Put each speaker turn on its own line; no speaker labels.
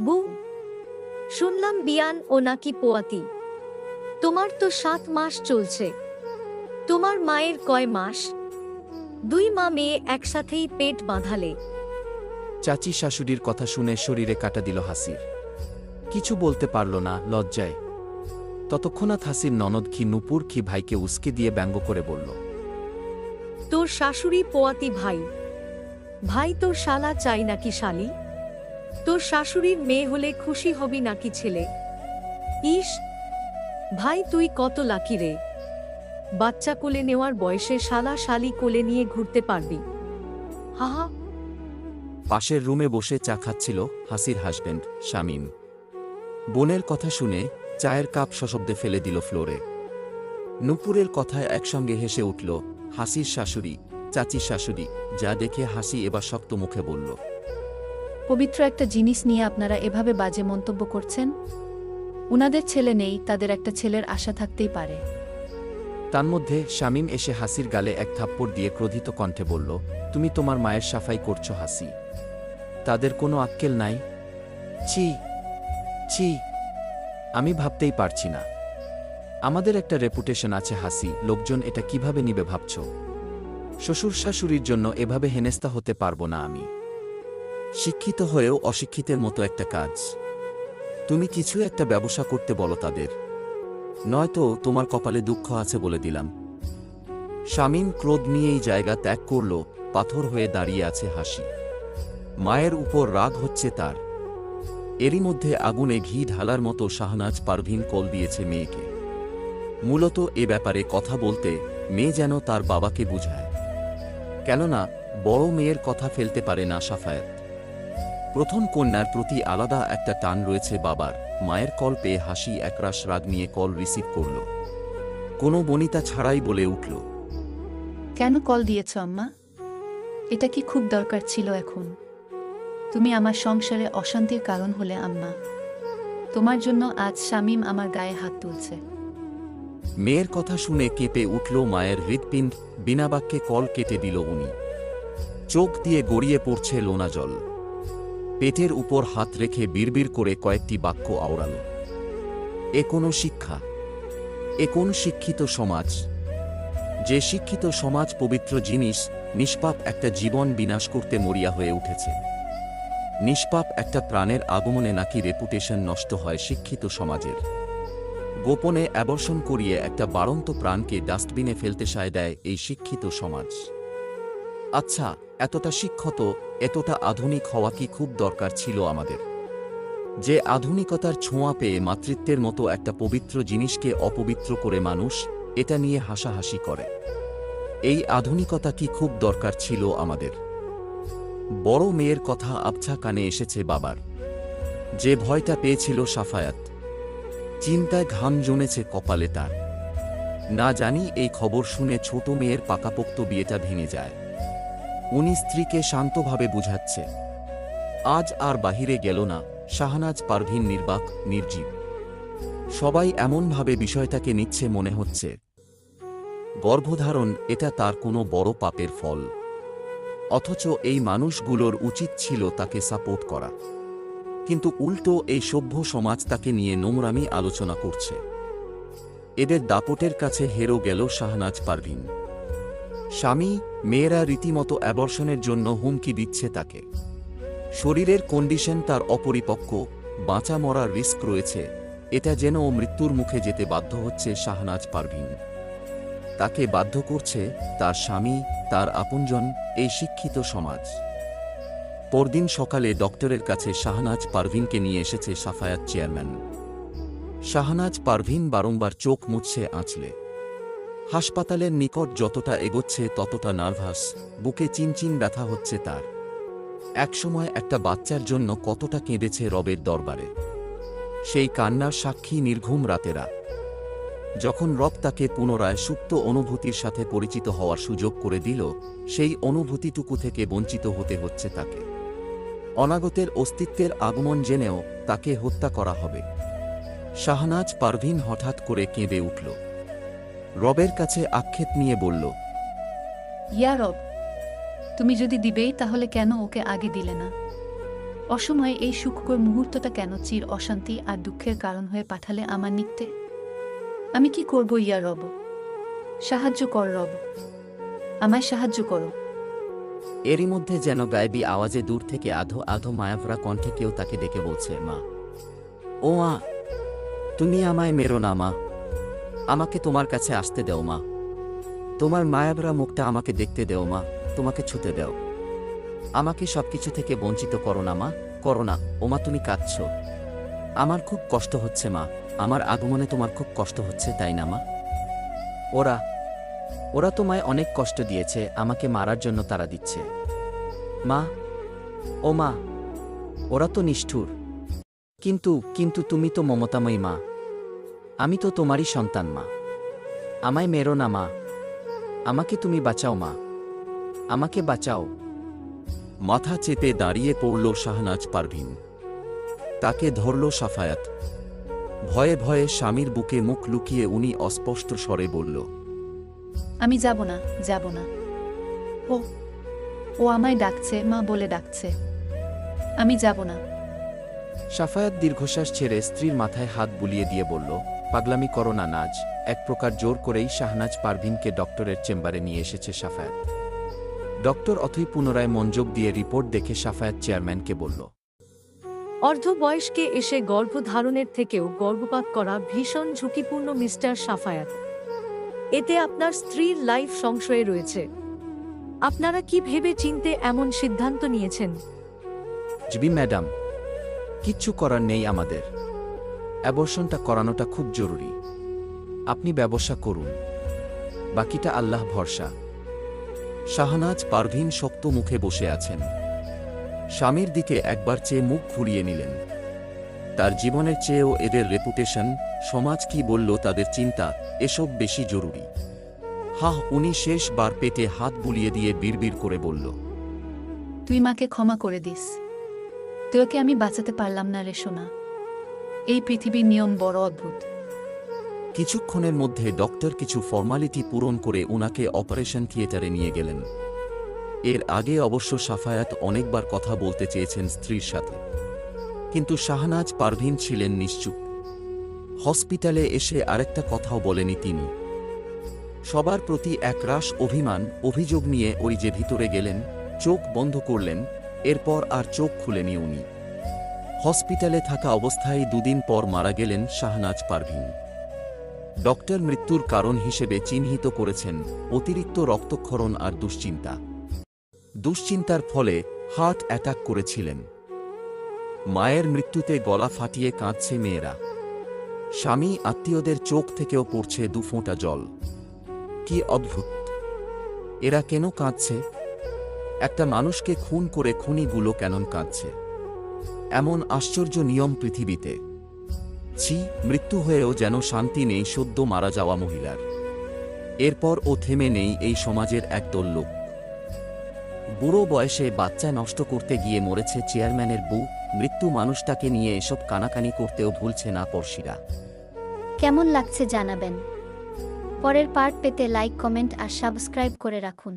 বু শুনলাম বিয়ান ও নাকি পোয়াতি। তোমার তো সাত মাস চলছে। তোমার মায়ের কয় মাস? দুই মা মেয়ে একসাথেই পেট বাঁধালে।
চাচি শাশুড়ির কথা শুনে শরীরে কাটা দিল হাসির। কিছু বলতে পারল না লজ্জায়। ততক্ষণাৎ হাসির ননদ কি নুপুর কি ভাইকে উস্কে দিয়ে ব্যঙ্গ করে বলল
তোর শাশুড়ি পোয়াতি ভাই। ভাই তোর শালা চাই নাকি শালি? তোর শাশুড়ির মেয়ে হলে খুশি হবি নাকি ছেলে? ইস, ভাই তুই কত লাকি রে। বাচ্চা কোলে নেওয়ার বয়সে শালা শালি কোলে নিয়ে ঘুরতে পারবি। হাহা।
পাশের রুমে বসে চা খাচ্ছিল হাসির হাসব্যান্ড, শামীম। বোনের কথা শুনে চায়ের কাপ সশব্দে ফেলে দিল ফ্লোরে। নুপুরের কথায় একসঙ্গে হেসে উঠল, হাসির শাশুড়ি, চাচির শাশুড়ি, যা দেখে হাসি এবার শক্ত মুখে বলল
পবিত্র একটা জিনিস নিয়ে আপনারা এভাবে বাজে মন্তব্য করছেন? উনাদের ছেলে নেই, তাদের একটা ছেলের আশা থাকতেই পারে।
তার মধ্যে শামীম এসে হাসির গালে এক থাপ্পড় দিয়ে ক্রোধিত কণ্ঠে বলল, তুমি তোমার মায়ের সাফাই করছ, হাসি। তাদের কোনো আক্কেল নাই। ছি ছি। আমি ভাবতেই পারছি না। আমাদের একটা রেপুটেশন আছে, হাসি। লোকজন এটা কীভাবে নিবে ভাবছ? শ্বশুর শাশুড়ির জন্য এভাবে হেনেস্তা হতে পারব না আমি। শিক্ষিত হয়েও অশিক্ষিতের মতো একটা কাজ। তুমি কিছু একটা ব্যবসা করতে বলো তাদের। নয়তো তোমার কপালে দুঃখ আছে বলে দিলাম। শামীম ক্রোধ নিয়েই জায়গা ত্যাগ করল, পাথর হয়ে দাঁড়িয়ে আছে হাসি। মায়ের উপর রাগ হচ্ছে তার। এরই মধ্যে আগুনে ঘি ঢালার মতো শাহনাজ পারভিন কল দিয়েছে মেয়েকে। মূলত এ ব্যাপারে কথা বলতে মেয়ে যেন তার বাবাকে বুঝায়। কেননা বড় মেয়ের কথা ফেলতে পারে না সাফায়াত। প্রথম কন্যার প্রতি আলাদা একটা টান রয়েছে বাবার। মায়ের কল পেয়ে হাসি একরাশ রাগ নিয়ে কল রিসিভ করল। কোনো বনিতা ছাড়াই বলে উঠল
কেন কল দিয়েছ আম্মা? এটা কি খুব দরকার ছিল এখন। তুমি আমার সংসারে অশান্তির কারণ হলে আম্মা। তোমার জন্য আজ শামীম আমার গায়ে হাত তুলছে।
মেয়ের কথা শুনে কেঁপে উঠল মায়ের হৃৎপিণ্ড। বিনা বাক্যে কল কেটে দিল উনি। চোখ দিয়ে গড়িয়ে পড়ছে লোনা জল পেটের উপর হাত রেখে বিড়বিড় করে কয়েকটি বাক্য আওড়াল। এ কোনো শিক্ষা, এ কোন শিক্ষিত সমাজ? যে শিক্ষিত সমাজ পবিত্র জিনিস, নিষ্পাপ একটা জীবন বিনাশ করতে মরিয়া হয়ে উঠেছে। নিষ্পাপ একটা প্রাণের আগমনে নাকি রেপুটেশন নষ্ট হয় শিক্ষিত সমাজের। গোপনে অ্যাবর্ষণ করিয়ে একটা বাড়ন্ত প্রাণকে ডাস্টবিনে ফেলতে সায় দেয় এই শিক্ষিত সমাজ। আচ্ছা এতটা শিক্ষত, এতটা আধুনিক হওয়া কি খুব দরকার ছিল আমাদের? যে আধুনিকতার ছোঁয়া পেয়ে মাতৃত্বের মতো একটা পবিত্র জিনিসকে অপবিত্র করে মানুষ, এটা নিয়ে হাসাহাসি করে। এই আধুনিকতা কি খুব দরকার ছিল আমাদের? বড় মেয়ের কথা আবছা কানে এসেছে বাবার। যে ভয়টা পেয়েছিল সাফায়াত। চিন্তায় ঘাম জমেছে কপালে তার। না জানি এই খবর শুনে ছোট মেয়ের পাকাপোক্ত বিয়েটা ভেঙে যায়। উনি স্ত্রীকে শান্তভাবে বুঝাচ্ছে। আজ আর বাহিরে গেল না, শাহনাজ পারভিন নির্বাক, নির্জীব। সবাই এমনভাবে বিষয়টাকে নিচ্ছে মনে হচ্ছে। গর্ভধারণ, এটা তার কোনো বড় পাপের ফল। অথচ এই মানুষগুলোর উচিত ছিল তাকে সাপোর্ট করা। কিন্তু উল্টো এই সভ্য সমাজ তাকে নিয়ে নোংরামি আলোচনা করছে। এদের দাপটের কাছে হেরো গেল শাহনাজ পারভিন। স্বামী, মেয়েরা রীতিমতো অ্যাবর্ষণের জন্য হুমকি দিচ্ছে তাকে। শরীরের কন্ডিশন তার অপরিপক্ক বাঁচা মরার রিস্ক রয়েছে। এটা যেন ও মৃত্যুর মুখে যেতে বাধ্য হচ্ছে শাহনাজ পারভিন। তাকে বাধ্য করছে তার স্বামী, তার আপনজন, এই শিক্ষিত সমাজ। পরদিন সকালে ডক্টরের কাছে শাহনাজ পারভিনকে নিয়ে এসেছে সাফায়াত চেয়ারম্যান। শাহনাজ পারভিন বারংবার চোখ মুছছে আঁচলে। হাসপাতালের নিকট যতটা এগোচ্ছে ততটা নার্ভাস, বুকে চিনচিন ব্যথা হচ্ছে তার। একসময় একটা বাচ্চার জন্য কতটা কেঁদেছে রবের দরবারে। সেই কান্নার সাক্ষী নির্ঘুম রাতেরা। যখন রব তাকে পুনরায় সুপ্ত অনুভূতির সাথে পরিচিত হওয়ার সুযোগ করে দিল, সেই অনুভূতিটুকু থেকে বঞ্চিত হতে হচ্ছে তাকে। অনাগতের অস্তিত্বের আগমন জেনেও তাকে হত্যা করা হবে। শাহনাজ পারভিন হঠাৎ করে কেঁদে উঠল। রবের কাছে আক্ষেপ নিয়ে বলল
ইয়া রব তুমি যদি দিবেই তাহলে কেন ওকে আগে দিলে না? অসময়ে এই সুখকর মুহূর্তটা কেন চির অশান্তি আর দুঃখের কারণ হয়ে পাঠালে আমার নিকটে? আমি কি করব ইয়া রব? সাহায্য কর রব। আমায় সাহায্য করো।
এরই মধ্যে যেন গায়েবী আওয়াজে দূর থেকে আধো আধো মায়াভরা কণ্ঠে কেউ তাকে ডেকে বলছে মা ও মা তুমি আমায় মেরো না মা। আমাকে তোমার কাছে আসতে দেও মা। তোমার মায়াবরা মুখটা আমাকে দেখতে দেও মা, তোমাকে ছুতে দেও। আমাকে সবকিছু থেকে বঞ্চিত করো না মা, করো না। ও মা, তুমি কাঁদছ। আমার খুব কষ্ট হচ্ছে মা, আমার আগমনে তোমার খুব কষ্ট হচ্ছে, তাই না মা? ওরা ওরা তোমায় অনেক কষ্ট দিয়েছে, আমাকে মারার জন্য তারা দিচ্ছে। মা, ও মা, ওরা তো নিষ্ঠুর। কিন্তু কিন্তু তুমি তো মমতাময়ী মা। আমি তো তোমারই সন্তান মা। আমায় মেরো না মা। আমাকে তুমি বাঁচাও মা। আমাকে বাঁচাও। মাথা চেপে দাঁড়িয়ে পড়ল শাহনাজ পারভিন। তাকে ধরল সাফায়াত। ভয়ে ভয়ে স্বামীর বুকে মুখ লুকিয়ে উনি অস্পষ্ট স্বরে বলল
আমি যাব না যাব না। ও ও আমায় ডাকছে মা বলে ডাকছে। আমি যাব না।
সাফায়াত দীর্ঘশ্বাস ছেড়ে স্ত্রীর মাথায় হাত বুলিয়ে দিয়ে বলল পাগলামি করো না নাজ এক প্রকার জোর করেই শাহনাজ পারভিনকে ডক্টরের চেম্বারে নিয়ে এসেছে সাফায়াত। ডক্টর অথই পুনরায় মনযোগ দিয়ে রিপোর্ট দেখে সাফায়াত চেয়ারম্যানকে বলল
অর্ধবয়স্কে এসে গর্ভধারণের থেকেও গর্ভপাত করা ভীষণ ঝুঁকিপূর্ণ মিস্টার সাফায়াত। এতে আপনার স্ত্রীর লাইফ সংশয়ে রয়েছে। আপনারা কি ভেবে চিনতে এমন সিদ্ধান্ত নিয়েছেন?
জিবি ম্যাডাম কিচ্ছু করার নেই আমাদের। অ্যাবর্শনটা করানোটা খুব জরুরি। আপনি ব্যবসা করুন। বাকিটা আল্লাহ ভরসা। শাহনাজ পারভিন শক্ত মুখে বসে আছেন। স্বামীর দিকে একবার চেয়ে মুখ ঘুরিয়ে নিলেন। তার জীবনের চেয়েও এদের রেপুটেশন সমাজ কি বলল তাদের চিন্তা, এসব বেশি জরুরি। হাহ, উনি শেষবার পেটে হাত বুলিয়ে দিয়ে বিড়বিড় করে বলল,
তুই মাকে ক্ষমা করে দিস। তোকে আমি বাঁচাতে পারলাম না রে সোনা। এই পৃথিবীর নিয়ম বড় অদ্ভুত।
কিছুক্ষণের মধ্যে ডক্টর কিছু ফর্মালিটি পূরণ করে ওনাকে অপারেশন থিয়েটারে নিয়ে গেলেন। এর আগে অবশ্য সাফায়াত অনেকবার কথা বলতে চেয়েছেন স্ত্রীর সাথে। কিন্তু শাহনাজ পারভিন ছিলেন নিশ্চুপ। হসপিটালে এসে আরেকটা কথাও বলেনি তিনি। সবার প্রতি একরাশ অভিমান, অভিযোগ নিয়ে ওই যে ভিতরে গেলেন, চোখ বন্ধ করলেন, এরপর আর চোখ খুলেনি উনি। হসপিটালে থাকা অবস্থায় দুদিন পর মারা গেলেন শাহনাজ পারভিন। ডক্টর মৃত্যুর কারণ হিসেবে চিহ্নিত করেছেন অতিরিক্ত রক্তক্ষরণ আর দুশ্চিন্তা। দুশ্চিন্তার ফলে হার্ট অ্যাটাক করেছিলেন। মায়ের মৃত্যুতে গলা ফাটিয়ে কাঁদছে মেয়েরা। স্বামী আত্মীয়দের চোখ থেকেও পড়ছে দুফোঁটা জল। কি অদ্ভুত! এরা কেন কাঁদছে? একটা মানুষকে খুন করে খুনিগুলো কেন কাঁদছে? এমন আশ্চর্য নিয়ম পৃথিবীতে। ছি মৃত্যু হয়েও যেন শান্তি নেই, সদ্য মারা যাওয়া মহিলার। এরপর ও থেমে নেই এই সমাজের একদল লোক। বুড়ো বয়সে বাচ্চা নষ্ট করতে গিয়ে মরেছে চেয়ারম্যানের বউ, মৃত্যু মানুষটাকে নিয়ে এসব কানাকানি করতেও ভুলছে না পড়শিরা।
কেমন লাগছে জানাবেন। পরের পার্ট পেতে লাইক কমেন্ট আর সাবস্ক্রাইব করে রাখুন।